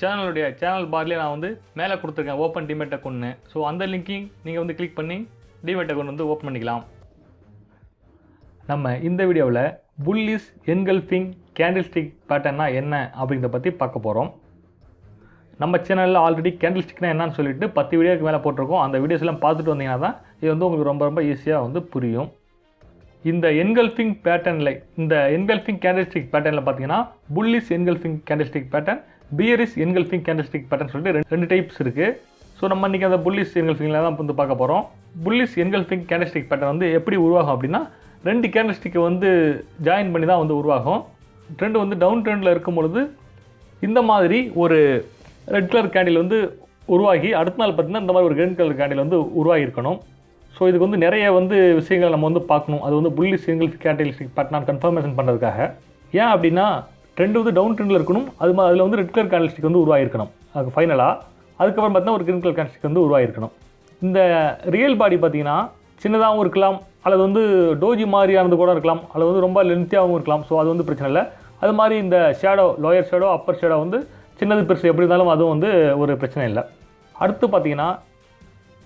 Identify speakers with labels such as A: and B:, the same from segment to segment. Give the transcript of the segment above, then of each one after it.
A: சேனலுடைய சேனல் பார்லேயே நான் வந்து மேலே கொடுத்துருக்கேன் ஓப்பன் டிமேட் அக்கௌண்ட்னு ஸோ அந்த லிங்க்கையும் நீங்கள் வந்து கிளிக் பண்ணி டிமேட் அக்கௌண்ட் வந்து ஓப்பன் பண்ணிக்கலாம். நம்ம இந்த வீடியோவில் புல்லிஸ் என்கல்ஃபிங் கேண்டில் ஸ்டிக் பேட்டர்னா என்ன அப்படிங்கிறத பற்றி பார்க்க போகிறோம் நம்ம சேனலில் ஆல்ரெடி கேண்டில் ஸ்டிக்னா என்னன்னு சொல்லிட்டு பத்து வீடியோக்கு மேலே போட்டிருக்கோம். அந்த வீடியோஸ் எல்லாம் பார்த்துட்டு வந்தீங்கன்னா தான் இது வந்து உங்களுக்கு ரொம்ப ரொம்ப ஈஸியாக வந்து புரியும். இந்த என்கல்ஃபிங் பேட்டர்னில் இந்த என்கல்ஃபிங் கேண்டில்ஸ்டிக் பேட்டர்னில் பார்த்தீங்கன்னா bullish engulfing candlestick pattern bearish engulfing candlestick pattern சொல்லிட்டு ரெண்டு- ரெண்டு டைப்ஸ் இருக்குது ஸோ நம்ம இன்றைக்கி அந்த புல்லிஸ் என்கல்ஃபிங்கில் தான் வந்து பார்க்க போகிறோம் புல்லிஸ் என்கல்ஃபிங் கேண்டில்ஸ்டிக் பேட்டர்ன் வந்து எப்படி உருவாகும் அப்படின்னா ரெண்டு கேண்டில்ஸ்டிக்கை வந்து ஜாயின் பண்ணி தான் வந்து உருவாகும். ட்ரெண்ட் வந்து டவுன் ட்ரெண்டில் இருக்கும் பொழுது இந்த மாதிரி ஒரு ரெட் கலர் கேண்டில் வந்து உருவாகி அடுத்த நாள் பார்த்தீங்கன்னா இந்த மாதிரி ஒரு கிரீன் கலர் கேண்டில் வந்து உருவாகியிருக்கணும். ஸோ இதுக்கு வந்து நிறைய வந்து விஷயங்கள் நம்ம வந்து பார்க்கணும். அது வந்து புள்ளி சிங்கிள் கேண்டில்ஸ்டிக் பேட்டர்ன் கன்ஃபர்மேஷன் பண்ணுறதுக்காக ஏன் அப்படின்னா ட்ரெண்ட் வந்து டவுன் ட்ரெண்டில் இருக்கணும். அது அதில் வந்து ரெட் கலர் கேண்டில்ஸ்டிக் வந்து உருவாகிருக்கணும் அது ஃபைனலாக அதுக்கப்புறம் பார்த்தீங்கன்னா ஒரு கிரீன் கலர் கேண்டில்ஸ்டிக் வந்து உருவாகிருக்கணும் இந்த ரியல் பாடி பார்த்தீங்கன்னா சின்னதாகவும் இருக்கலாம் அல்லது வந்து டோஜி மாதிரியானது கூட இருக்கலாம் அல்லது வந்து ரொம்ப லென்த்தியாகவும் இருக்கலாம். ஸோ அது வந்து பிரச்சனை இல்லை. அது மாதிரி இந்த shadow lower shadow upper shadow வந்து சின்னது பெருசு எப்படி இருந்தாலும் அதுவும் வந்து ஒரு பிரச்சனை இல்லை. அடுத்து பார்த்தீங்கன்னா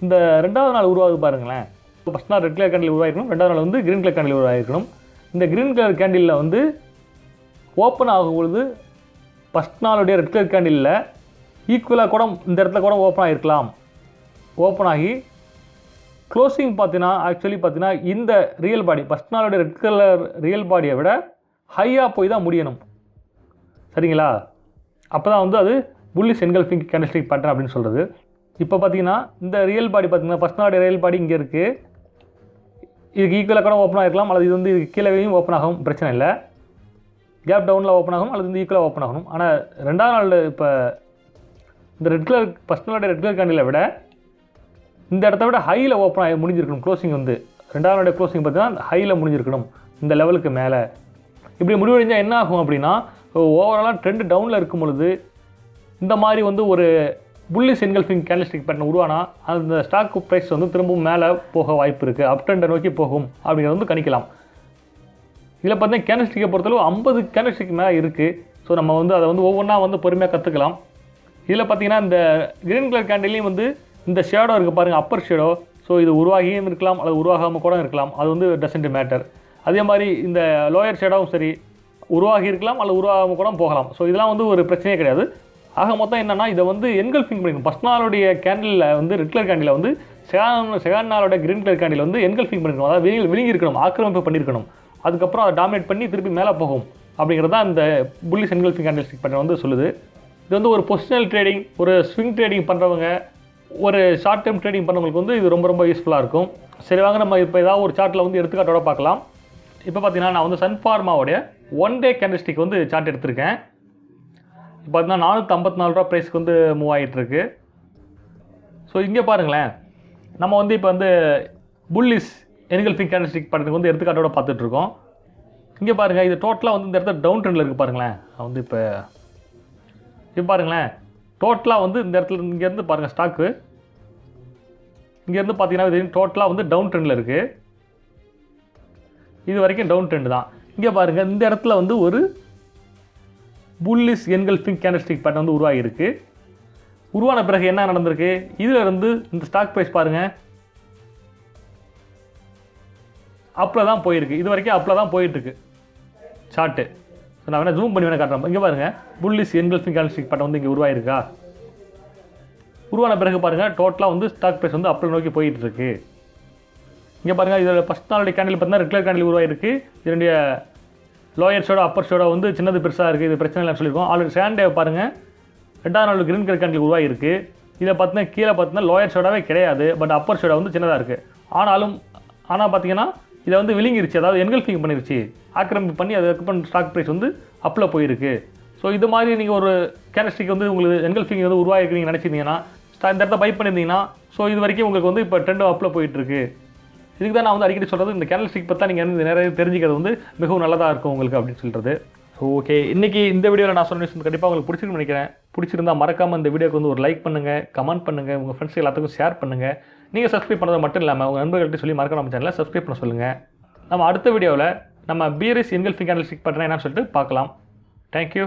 A: இந்த ரெண்டாவது நாள் உருவாகுது பாருங்களேன். ஃபஸ்ட் நாள் ரெட் கலர் கேண்டில் உருவாயிருக்கணும் ரெண்டாவது நாள் வந்து கிரீன் கலர் கேண்டில் உருவாயிருக்கணும் இந்த கிரீன் கலர் கேண்டிலில் வந்து ஓப்பன் ஆகும் பொழுது ஃபஸ்ட் நாளுடைய ரெட் கலர் கேண்டிலில் ஈக்குவலாக கூட இந்த இடத்துல கூட ஓப்பன் ஆகிருக்கலாம் ஓப்பன் ஆகி க்ளோசிங் பார்த்தீங்கன்னா ஆக்சுவலி பார்த்தீங்கன்னா இந்த ரியல் பாடி ஃபஸ்ட் நாளுடைய ரெட் கலர் ரியல் பாடியை விட ஹையாக போய் தான் முடியணும். சரிங்களா? அப்போ தான் வந்து அது புல்லிஸ் என்கல்ஃபிங் கேண்டில்ஸ்டிக் பேட்டர்ன் அப்படின்னு சொல்கிறது இப்போ பார்த்தீங்கன்னா இந்த ரியல் பாடி பார்த்தீங்கன்னா ஃபஸ்ட் நாளுடைய ரியல் பாடி இங்கே இருக்குது இதுக்கு ஈக்குவலாக கூட ஓப்பன் ஆகிருக்கலாம் அல்லது இது வந்து இதுக்கு கீழேயும் ஓப்பன் ஆகும் பிரச்சனை இல்லை. கேப் டவுனில் ஓப்பன் ஆகும் அல்லது வந்து ஈக்குவலாக ஓப்பன் ஆகணும். ஆனால் ரெண்டாவது நாள் இப்போ இந்த ரெட் கலர் ஃபஸ்ட் நாளுடைய ரெட் கலர் கேண்டிலை விட இந்த இடத்த விட ஹையில் ஓப்பன் ஆகி முடிஞ்சிருக்கணும். க்ளோசிங் வந்து ரெண்டாவது நாளுடைய க்ளோசிங் பார்த்தீங்கன்னா ஹையில் முடிஞ்சிருக்கணும். இந்த லெவலுக்கு மேலே. இப்படி முடிவடைஞ்சால் என்ன ஆகும் அப்படின்னா ஓவராலாக ட்ரெண்ட் டவுனில் இருக்கும் பொழுது இந்த மாதிரி வந்து ஒரு புல்லிஸ் என்கல்ஃபிங் கேண்டல்ஸ்டிக் பேட்டர்ன் உருவானா அந்த ஸ்டாக் ப்ரைஸ் வந்து திரும்பவும் மேலே போக வாய்ப்பு இருக்குது அப் ட்ரெண்டை நோக்கி போகும் அப்படிங்கிறத வந்து கணிக்கலாம். இதில் பார்த்தீங்கன்னா கேனஸ்டிக்கை பொறுத்தளவு ஐம்பது கேண்டில்ஸ்டிக் மேலே இருக்குது ஸோ நம்ம வந்து அதை வந்து ஒவ்வொன்றா வந்து பொறுமையாக கற்றுக்கலாம் இதில் பார்த்தீங்கன்னா இந்த க்ரீன் கலர் கேண்டிலையும் வந்து இந்த ஷேடோ இருக்குது பாருங்கள் அப்பர் ஷேடோ ஸோ இது உருவாகியும் இருக்கலாம் அல்லது உருவாகாமல் கூட இருக்கலாம். அது வந்து டசன்ட் மேட்டர் அதே மாதிரி இந்த லோயர் ஷேடோவும் சரி உருவாகி இருக்கலாம் அல்லது உருவாகாமல் கூட போகலாம். ஸோ இதெல்லாம் வந்து ஒரு பிரச்சனையே கிடையாது. ஆக மொத்தம் என்னென்னா இதை வந்து என்கல்ஃபிங் பண்ணிக்கணும். ஃபஸ்ட் நாளுடைய கேண்டிலில் வந்து ரெட் கலர் கேண்டில் வந்து செகண்ட் செகண்ட் நாளோட கிரீன் கலர் கேண்டில் வந்து என்கல்ஃபிங் பண்ணிக்கணும். அதாவது விழுங்கி இருக்கணும் ஆக்கிரமிப்பு பண்ணியிருக்கணும். அதுக்கப்புறம் அதை டாமினேட் பண்ணி திருப்பி மேலே போகும். அப்படிங்கிறது தான் இந்த புல்லிஸ் என்கல்ஃபிங் கேண்டில்ஸ்டிக் பேட்டர்ன் வந்து சொல்லுது. இது வந்து ஒரு பொசிஷனல் ட்ரேடிங் ஒரு ஸ்விங் ட்ரேடிங் பண்ணுறவங்க ஒரு ஷார்ட் டைம் ட்ரேடிங் பண்ணவங்களுக்கு வந்து இது ரொம்ப ரொம்ப யூஸ்ஃபுல்லாக இருக்கும். சரி வாங்க நம்ம இப்போ ஏதாவது ஒரு சார்ட்டில் வந்து எடுத்துக்காட்டோட பார்க்கலாம். இப்போ பார்த்தீங்கன்னா நான் வந்து சன்ஃபார்மாவுடைய ஒன் டே கேண்டில்ஸ்டிக் வந்து சார்ட் எடுத்திருக்கேன். இப்போ பார்த்தீங்கன்னா நானூற்றி ஐம்பத்தி நாலு ரூபா ப்ரைஸ்க்கு வந்து மூவ் ஆகிட்டுருக்கு ஸோ இங்கே பாருங்களேன். நம்ம வந்து இப்போ வந்து புல்லிஸ் என்கல்ஃபிங் கேண்டில்ஸ்டிக் படத்துக்கு வந்து எடுத்துக்காட்டோட பார்த்துட்டு இருக்கோம் இங்கே பாருங்கள் இது டோட்டலாக வந்து இந்த இடத்துல டவுன் ட்ரெண்டில் இருக்குது பாருங்களேன் வந்து இப்போ இப்போ பாருங்களேன். டோட்டலாக வந்து இந்த இடத்துல இங்கேருந்து பாருங்கள் ஸ்டாக்கு இங்கேருந்து பார்த்தீங்கன்னா இது டோட்டலாக வந்து டவுன் ட்ரெண்டில் இருக்குது இது வரைக்கும் டவுன் ட்ரெண்டு தான். இங்கே பாருங்கள் இந்த இடத்துல வந்து ஒரு புல்லிஸ் என்கல்ஃபிங் கேண்டல்ஸ்டிக் பேட்டர்ன் வந்து உருவாகியிருக்கு. உருவான பிறகு என்ன நடந்திருக்கு? இதில் இருந்து இந்த ஸ்டாக் ப்ரைஸ் பாருங்கள் அப்பில் தான் போயிருக்கு. இது வரைக்கும் அப்பில் தான் போயிட்டுருக்கு. சார்ட்டு ஸோ நான் வேணால் ஜூம் பண்ணி வேணால் காட்டுறேன். இங்கே பாருங்கள் புல்லிஸ் என்கல்ஃபிங் கேண்டல்ஸ்டிக் பட்டம் வந்து இங்கே உருவாயிருக்கா? உருவான பிறகு பாருங்கள் டோட்டலாக வந்து ஸ்டாக் ப்ரைஸ் வந்து அப்பில் நோக்கி போயிட்டுருக்கு. இங்கே பாருங்கள் இதோட ஃபஸ்ட் நாளுடைய கேண்டில் பார்த்தீங்கன்னா ரெட் கலர் கேண்டில் உருவாயிருக்கு. இதனுடைய லோயர் ஷோட அப்பர் ஷோட வந்து சின்னது பெருசாக இருக்குது இது பிரச்சனை இல்லைன்னு சொல்லியிருக்கோம். ஆல்ரெடி சாண்டே பாருங்கள் ரெண்டாவது நாள் கிரீன் கலர் கேண்டில் உருவாகிருக்கு இதை பார்த்தீங்கன்னா கீழே பார்த்தீங்கன்னா லோயர் ஷோடாவே கிடையாது. பட் அப்பர் ஷோடா வந்து சின்னதாக இருக்குது ஆனாலும் ஆனால் பார்த்தீங்கன்னா இதை வந்து விழுங்கிருச்சு. அதாவது என்கல்ஃபிங் பண்ணிருச்சு. ஆக்கிரமிப்பு பண்ணி அதுக்கப்புறம் ஸ்டாக் ப்ரைஸ் வந்து அப்பில் போயிருக்கு. ஸோ இது மாதிரி நீங்கள் ஒரு கேரஸ்டிக் வந்து உங்களுக்கு என்கல்ஃபிங் வந்து உருவாகிருக்கு நீங்கள் நினச்சிருந்தீங்கன்னா இந்த இடத்த பை பண்ணியிருந்தீங்கன்னா ஸோ இது வரைக்கும் உங்களுக்கு வந்து இப்போ ட்ரெண்ட் அப்பில் போயிட்டுருக்கு. இதுக்கு தான் நான் வந்து அடிக்கடி சொல்கிறது இந்த கேண்டல் ஸ்டிக் பற்றி நீங்கள் வந்து நிறைய தெரிஞ்சுக்கிறது வந்து மிகவும் நல்லதாக இருக்கும் உங்களுக்கு அப்படின்னு சொல்கிறது ஓகே இன்றைக்கி இந்த வீடியோவில் நான் சொன்ன நியூஸ் கண்டிப்பாக உங்களுக்கு பிடிச்சிருக்குன்னு நினைக்கிறேன். பிடிச்சிருந்தா மறக்காமல் இந்த வீடியோக்கு வந்து ஒரு லைக் பண்ணுங்கள் கமெண்ட் பண்ணுங்கள் உங்கள் ஃப்ரெண்ட்ஸ் எல்லாத்துக்கும் ஷேர் பண்ணுங்கள் நீங்கள் சப்ஸ்கிரைப் பண்ணுறது மட்டும் இல்லாமல் உங்கள் நண்பர்கள்ட்ட சொல்லி மறக்காம நம்ம சேனலை சப்ஸ்கிரைப் பண்ண சொல்லுங்கள் நம்ம அடுத்த வீடியோவில் நம்ம பிஎர்எஸ் என்கல்ஃபிங் கேண்டல் ஸ்டிக் பண்ணுறேன் என்னன்னு சொல்லிட்டு பார்க்கலாம். தேங்க்யூ